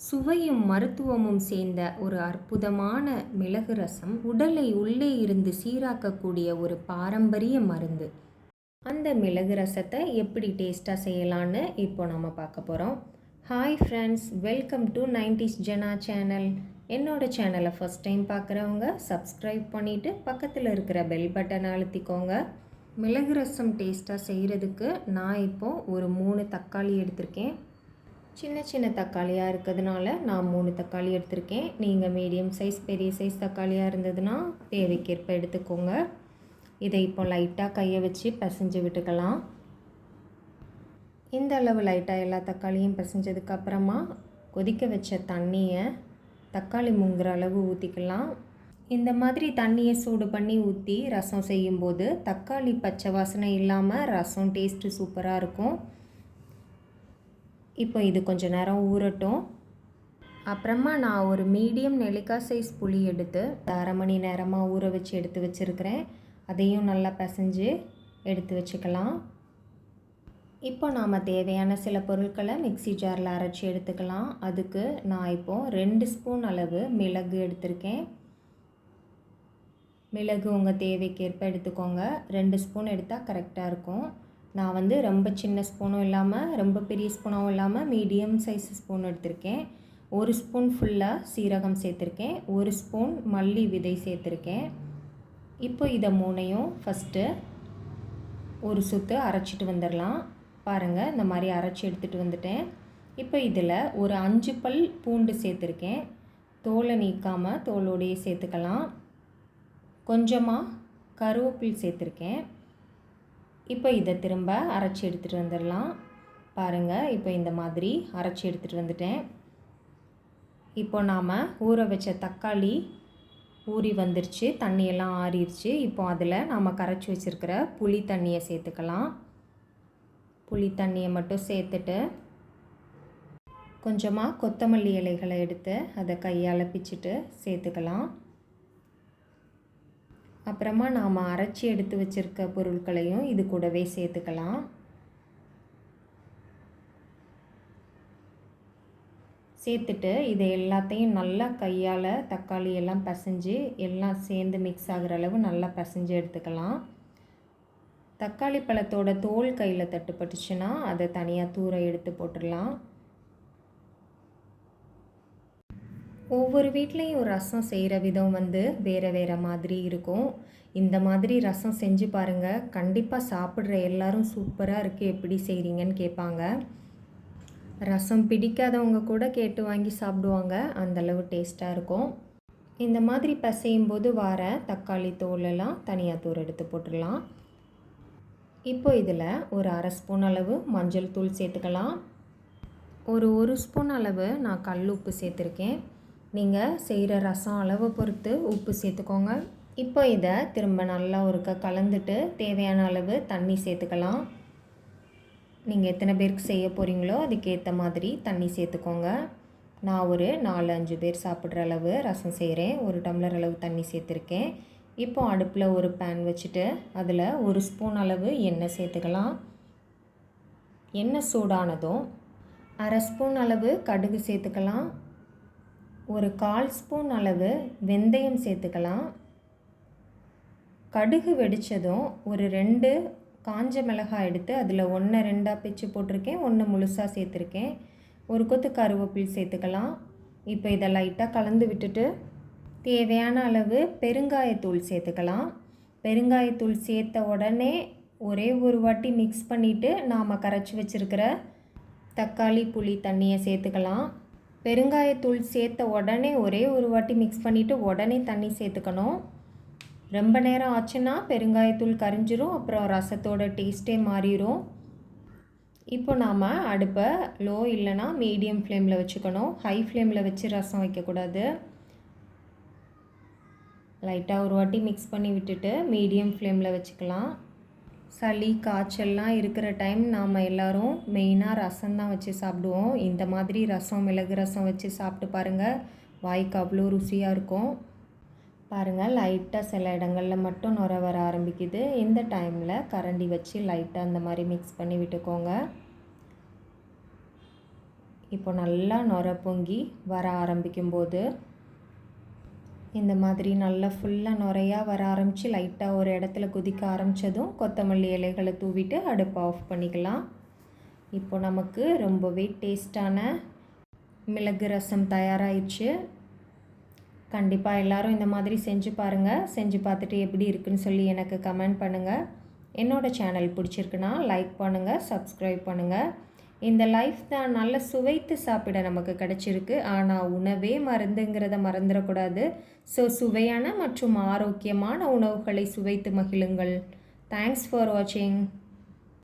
சுவையும் மருத்துவமும் சேர்ந்த ஒரு அற்புதமான மிளகு ரசம் உடலை உள்ளே இருந்து சீராக்கக்கூடிய ஒரு பாரம்பரிய மருந்து. அந்த மிளகு ரசத்தை எப்படி டேஸ்ட்டாக செய்யலான்னு இப்போ நம்ம பார்க்க போகிறோம் hi friends welcome to nineties Jena channel என்னோடய சேனலை ஃபஸ்ட் டைம் பார்க்குறவங்க சப்ஸ்கிரைப் பண்ணிவிட்டு பக்கத்தில் இருக்கிற பெல் பட்டனை அழுத்திக்கோங்க. மிளகு ரசம் டேஸ்ட்டாக செய்கிறதுக்கு நான் இப்போது ஒரு மூணு தக்காளி எடுத்திருக்கேன். சின்ன சின்ன தக்காளியாக இருக்கிறதுனால நான் மூணு தக்காளி எடுத்திருக்கேன். நீங்கள் மீடியம் சைஸ் பெரிய சைஸ் தக்காளியாக இருந்ததுன்னா தேவைக்கேற்ப எடுத்துக்கோங்க. இதை இப்போ லைட்டாக கையை வச்சு பிசைஞ்சு விட்டுக்கலாம். இந்த அளவு லைட்டாக எல்லா தக்காளியும் பிசைஞ்சதுக்கப்புறமா கொதிக்க வச்ச தண்ணியை தக்காளி முங்குற அளவு ஊற்றிக்கலாம் இந்த மாதிரி தண்ணியை சூடு பண்ணி ஊற்றி ரசம் செய்யும்போது தக்காளி பச்சை வாசனை இல்லாமல் ரசம் டேஸ்ட்டு சூப்பராக இருக்கும். இப்போ இது கொஞ்ச நேரம் ஊறட்டும். அப்புறமா நான் ஒரு மீடியம் நெல்லிக்காய் சைஸ் புளி எடுத்து அரை மணி நேரமாக ஊற வச்சு எடுத்து வச்சுருக்கிறேன். அதையும் நல்லா பிசைஞ்சு எடுத்து வச்சுக்கலாம். இப்போ நாம் தேவையான சில பொருட்களை மிக்சி ஜாரில் அரைச்சி எடுத்துக்கலாம். அதுக்கு நான் இப்போது ரெண்டு ஸ்பூன் அளவு மிளகு எடுத்திருக்கேன். மிளகு உங்கள் தேவைக்கேற்ப எடுத்துக்கோங்க. ரெண்டு ஸ்பூன் எடுத்தால் கரெக்டாக இருக்கும். நான் வந்து ரொம்ப சின்ன ஸ்பூனும் இல்லாமல் ரொம்ப பெரிய ஸ்பூனாகவும் இல்லாமல் மீடியம் சைஸ் ஸ்பூன் எடுத்திருக்கேன். ஒரு ஸ்பூன் ஃபுல்லாக சீரகம் சேர்த்துருக்கேன். ஒரு ஸ்பூன் மல்லி விதை சேர்த்துருக்கேன். இப்போ இதை மூணையும் ஃபஸ்ட்டு ஒரு சுற்று அரைச்சிட்டு வந்துடலாம் பாருங்கள் இந்த மாதிரி அரைச்சி எடுத்துகிட்டு வந்துட்டேன். இப்போ இதில் ஒரு அஞ்சு பல் பூண்டு சேர்த்துருக்கேன். தோலை நீக்காமல் தோலோடையே சேர்த்துக்கலாம். கொஞ்சமாக கருவேப்பில் சேர்த்துருக்கேன். இப்போ இதை திரும்ப அரைச்சி எடுத்துகிட்டு வந்துடலாம். பாருங்கள் இப்போ இந்த மாதிரி அரைச்சி எடுத்துகிட்டு வந்துட்டேன். இப்போ நாம் ஊற வச்ச தக்காளி ஊறி வந்துருச்சு தண்ணியெல்லாம் ஆறிடுச்சு இப்போ அதில் நாம் கரைச்சி வச்சுருக்கிற புளி தண்ணியை சேர்த்துக்கலாம். புளி தண்ணியை மட்டும் சேர்த்துட்டு கொஞ்சமாக கொத்தமல்லி இலைகளை எடுத்து அதை கையால் பிச்சுட்டு சேர்த்துக்கலாம். அப்புறமா நாம் அரைச்சி எடுத்து வச்சுருக்க பொருட்களையும் இது கூடவே சேர்த்துக்கலாம். சேர்த்துட்டு இதை எல்லாத்தையும் நல்லா கையால் தக்காளி எல்லாம் பசைஞ்சு எல்லாம் சேர்ந்து மிக்ஸ் ஆகிற அளவு நல்லா பசைஞ்சு எடுத்துக்கலாம். தக்காளி பழத்தோட தோல் கையில் தட்டுப்பட்டுச்சுன்னா அதை தனியாக தூர எடுத்து போட்டுடலாம். ஒவ்வொரு வீட்லேயும் ரசம் செய்கிற விதம் வந்து வேறு வேறு மாதிரி இருக்கும். இந்த மாதிரி ரசம் செஞ்சு பாருங்கள் கண்டிப்பாக சாப்பிட்ற எல்லாரும் சூப்பராக இருக்குது எப்படி செய்கிறீங்கன்னு கேட்பாங்க ரசம் பிடிக்காதவங்க கூட கேட்டு வாங்கி சாப்பிடுவாங்க. அந்தளவு டேஸ்ட்டாக இருக்கும். இந்த மாதிரி பசையும் போது வார தக்காளி தோலெல்லாம் தனியாக தூர் எடுத்து போட்டுடலாம். இப்போ இதில் ஒரு அரை ஸ்பூன் அளவு மஞ்சள் தூள் சேர்த்துக்கலாம். ஒரு ஒரு ஸ்பூன் அளவு நான் கல் உப்பு சேர்த்துருக்கேன். நீங்கள் செய்கிற ரசம் அளவை பொறுத்து உப்பு சேர்த்துக்கோங்க. இப்போ இதை திரும்ப நல்லா ஒருக்க கலந்துட்டு தேவையான அளவு தண்ணி சேர்த்துக்கலாம். நீங்கள் எத்தனை பேருக்கு செய்ய போகிறீங்களோ அதுக்கேற்ற மாதிரி தண்ணி சேர்த்துக்கோங்க. நான் ஒரு நாலு அஞ்சு பேர் சாப்பிட்ற அளவு ரசம் செய்கிறேன் ஒரு டம்ளர் அளவு தண்ணி சேர்த்துருக்கேன். இப்போ அடுப்பில் ஒரு பேன் வச்சுட்டு அதில் ஒரு ஸ்பூன் அளவு எண்ணெய் சேர்த்துக்கலாம். எண்ணெய் சூடானதும் அரை ஸ்பூன் அளவு கடுகு சேர்த்துக்கலாம். ஒரு கால் ஸ்பூன் அளவு வெந்தயம் சேர்த்துக்கலாம். கடுகு வெடித்ததும் ஒரு ரெண்டு காஞ்ச மிளகாய் எடுத்து அதில் ஒன்று ரெண்டாக பிச்சு போட்டிருக்கேன் ஒன்று முழுசாக சேர்த்துருக்கேன். ஒரு கொத்து கருவேப்பில் சேர்த்துக்கலாம். இப்போ இதை லைட்டாக கலந்து விட்டுட்டு தேவையான அளவு பெருங்காயத்தூள் சேர்த்துக்கலாம். பெருங்காயத்தூள் சேர்த்த உடனே ஒரே ஒரு வாட்டி மிக்ஸ் பண்ணிவிட்டு நாம் கரைச்சி வச்சுருக்கிற தக்காளி புளி தண்ணியை சேர்த்துக்கலாம். பெருங்காயத்தூள் சேர்த்த உடனே ஒரே ஒரு வாட்டி மிக்ஸ் பண்ணிவிட்டு உடனே தண்ணி சேர்த்துக்கணும். ரொம்ப நேரம் ஆச்சுன்னா பெருங்காயத்தூள் கரிஞ்சிரும் அப்புறம் ரசத்தோட டேஸ்ட்டே மாறிடும் இப்போ நாம் அடுப்பை லோ இல்லைனா மீடியம் ஃப்ளேமில் வச்சுக்கணும். ஹை ஃப்ளேமில் வச்சு ரசம் வைக்கக்கூடாது. லைட்டாக ஒரு வாட்டி மிக்ஸ் பண்ணி விட்டுட்டு மீடியம் ஃப்ளேமில் வச்சுக்கலாம். சளி காய்ச்சல்லாம் இருக்கிற டைம் நாம் எல்லோரும் மெயினாக ரசம் தான் வச்சு சாப்பிடுவோம். இந்த மாதிரி ரசம் மிளகு ரசம் வச்சு சாப்பிட்டு பாருங்கள் வாய்க்கு அவ்வளோ ருசியாக இருக்கும். பாருங்கள் லைட்டாக சில இடங்களில் மட்டும் நுர வர ஆரம்பிக்குது. இந்த டைமில் கரண்டி வச்சு லைட்டாக அந்த மாதிரி மிக்ஸ் பண்ணி விட்டுக்கோங்க. இப்போ நல்லா நுர பொங்கி வர ஆரம்பிக்கும்போது இந்த மாதிரி நல்லா ஃபுல்லாக நுரையாக வர ஆரம்பித்து லைட்டாக ஒரு இடத்துல கொதிக்க ஆரம்பித்ததும் கொத்தமல்லி இலைகளை தூவிட்டு அடுப்பை ஆஃப் பண்ணிக்கலாம். இப்போ நமக்கு ரொம்பவே டேஸ்டான மிளகு ரசம் தயாராகிடுச்சு கண்டிப்பாக எல்லோரும் இந்த மாதிரி செஞ்சு பாருங்கள் செஞ்சு பார்த்துட்டு எப்படி இருக்குன்னு சொல்லி எனக்கு கமெண்ட் பண்ணுங்கள் என்னோடய சேனல் பிடிச்சிருக்குன்னா லைக் பண்ணுங்கள் சப்ஸ்கிரைப் பண்ணுங்கள் இந்த லைஃப் தான் நல்ல சுவைத்து சாப்பிட நமக்கு கிடச்சிருக்கு. ஆனால் உணவே மருந்துங்கிறத மறந்துடக்கூடாது. ஸோ சுவையான மற்றும் ஆரோக்கியமான உணவுகளை சுவைத்து மகிழுங்கள். தேங்க்ஸ் ஃபார் வாட்சிங்